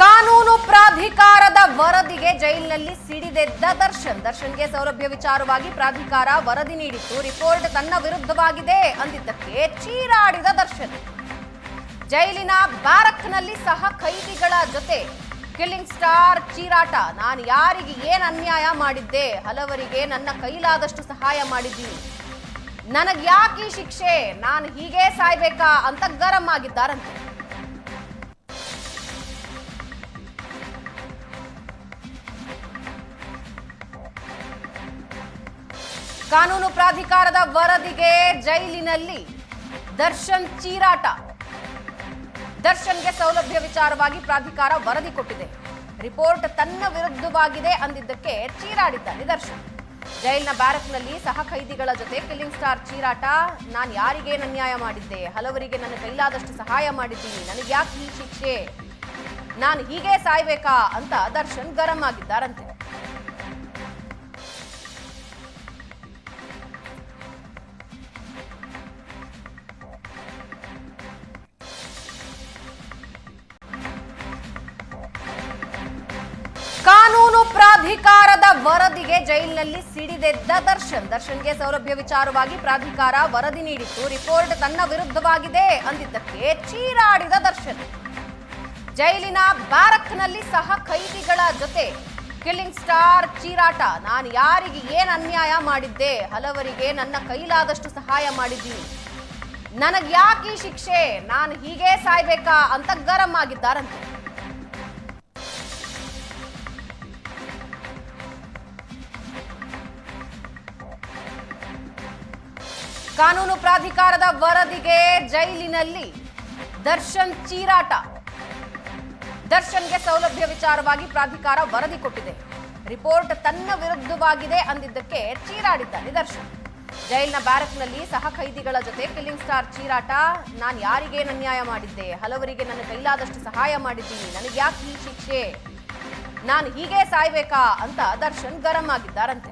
ಕಾನೂನು ಪ್ರಾಧಿಕಾರದ ವರದಿಗೆ ಜೈಲಿನಲ್ಲಿ ಸಿಡಿದೆದ್ದ ದರ್ಶನ್. ದರ್ಶನ್ಗೆ ಸೌಲಭ್ಯ ವಿಚಾರವಾಗಿ ಪ್ರಾಧಿಕಾರ ವರದಿ ನೀಡಿತ್ತು. ರಿಪೋರ್ಟ್ ತನ್ನ ವಿರುದ್ಧವಾಗಿದೆ ಅಂದಿದ್ದಕ್ಕೆ ಚೀರಾಡಿದ ದರ್ಶನ್. ಜೈಲಿನ ಬ್ಯಾರಕ್ನಲ್ಲಿ ಸಹ ಖೈದಿಗಳ ಜೊತೆ. ಕಿಲ್ಲಿಂಗ್ ಸ್ಟಾರ್ ಚೀರಾಟ, ನಾನು ಯಾರಿಗೆ ಏನು ಅನ್ಯಾಯ ಮಾಡಿದ್ದೆ? ಹಲವರಿಗೆ ನನ್ನ ಕೈಲಾದಷ್ಟು ಸಹಾಯ ಮಾಡಿದ್ದೀನಿ. ನನಗ್ಯಾಕೆ ಶಿಕ್ಷೆ? ನಾನು ಹೀಗೆ ಸಾಯ್ಬೇಕಾ? ಅಂತ ಗರಂ ಆಗಿದ್ದಾರಂತೆ. ಕಾನೂನು ಪ್ರಾಧಿಕಾರದ ವರದಿಗೆ ಜೈಲಿನಲ್ಲಿ ದರ್ಶನ್ ಚೀರಾಟ. ದರ್ಶನ್ಗೆ ಸೌಲಭ್ಯ ವಿಚಾರವಾಗಿ ಪ್ರಾಧಿಕಾರ ವರದಿ ಕೊಟ್ಟಿದೆ. ರಿಪೋರ್ಟ್ ತನ್ನ ವಿರುದ್ಧವಾಗಿದೆ ಅಂದಿದ್ದಕ್ಕೆ ಚೀರಾಡಿದ್ದಾರೆ ದರ್ಶನ್. ಜೈಲಿನ ಬ್ಯಾರಕ್ನಲ್ಲಿ ಸಹ ಖೈದಿಗಳ ಜೊತೆ ಕಿಲ್ಲಿಂಗ್ ಸ್ಟಾರ್ ಚೀರಾಟ. ನಾನು ಯಾರಿಗೇನು ಅನ್ಯಾಯ ಮಾಡಿದ್ದೆ? ಹಲವರಿಗೆ ನನ್ನ ಕೈಲಾದಷ್ಟು ಸಹಾಯ ಮಾಡಿದ್ದೀನಿ. ನನಗೆ ಯಾಕೆ ಈ ಶಿಕ್ಷೆ? ನಾನು ಹೀಗೆ ಸಾಯ್ಬೇಕಾ? ಅಂತ ದರ್ಶನ್ ಗರಂ ಆಗಿದ್ದಾರಂತೆ. ಪ್ರಾಧಿಕಾರದ ವರದಿಗೆ ಜೈಲಿನಲ್ಲಿ ಸಿಡಿದೆದ್ದ ದರ್ಶನ್. ದರ್ಶನ್ಗೆ ಸೌಲಭ್ಯ ವಿಚಾರವಾಗಿ ಪ್ರಾಧಿಕಾರ ವರದಿ ನೀಡಿತ್ತು. ರಿಪೋರ್ಟ್ ತನ್ನ ವಿರುದ್ಧವಾಗಿದೆ ಅಂದಿದ್ದಕ್ಕೆ ಚೀರಾಡಿದ ದರ್ಶನ್. ಜೈಲಿನ ಬ್ಯಾರಕ್ನಲ್ಲಿ ಸಹ ಕೈದಿಗಳ ಜೊತೆ. ಕಿಲ್ಲಿಂಗ್ ಸ್ಟಾರ್ ಚೀರಾಟ. ನಾನು ಯಾರಿಗೆ ಏನು ಅನ್ಯಾಯ ಮಾಡಿದ್ದೆ? ಹಲವರಿಗೆ ನನ್ನ ಕೈಲಾದಷ್ಟು ಸಹಾಯ ಮಾಡಿದ್ದೀನಿ. ನನಗ್ಯಾಕೆ ಶಿಕ್ಷೆ? ನಾನು ಹೀಗೆ ಸಾಯ್ಬೇಕಾ ಅಂತ ಗರಂ ಆಗಿದ್ದಾರಂತೆ. ಕಾನೂನು ಪ್ರಾಧಿಕಾರದ ವರದಿಗೆ ಜೈಲಿನಲ್ಲಿ ದರ್ಶನ್ ಚೀರಾಟ. ದರ್ಶನ್ಗೆ ಸೌಲಭ್ಯ ವಿಚಾರವಾಗಿ ಪ್ರಾಧಿಕಾರ ವರದಿ ಕೊಟ್ಟಿದೆ. ರಿಪೋರ್ಟ್ ತನ್ನ ವಿರುದ್ಧವಾಗಿದೆ ಅಂದಿದ್ದಕ್ಕೆ ಚೀರಾಡಿದ್ದಾನೆ ದರ್ಶನ್. ಜೈಲಿನ ಬ್ಯಾರಕ್ನಲ್ಲಿ ಸಹ ಖೈದಿಗಳ ಜೊತೆ ಕಿಲ್ಲಿಂಗ್ ಸ್ಟಾರ್ ಚೀರಾಟ. ನಾನು ಯಾರಿಗೇನು ಅನ್ಯಾಯ ಮಾಡಿದ್ದೆ? ಹಲವರಿಗೆ ನನ್ನ ಕೈಲಾದಷ್ಟು ಸಹಾಯ ಮಾಡಿದ್ದೀನಿ. ನನಗೆ ಯಾಕೆ ಈ ಶಿಕ್ಷೆ? ನಾನು ಹೀಗೆ ಸಾಯ್ಬೇಕಾ? ಅಂತ ದರ್ಶನ್ ಗರಂ ಆಗಿದ್ದಾರಂತೆ.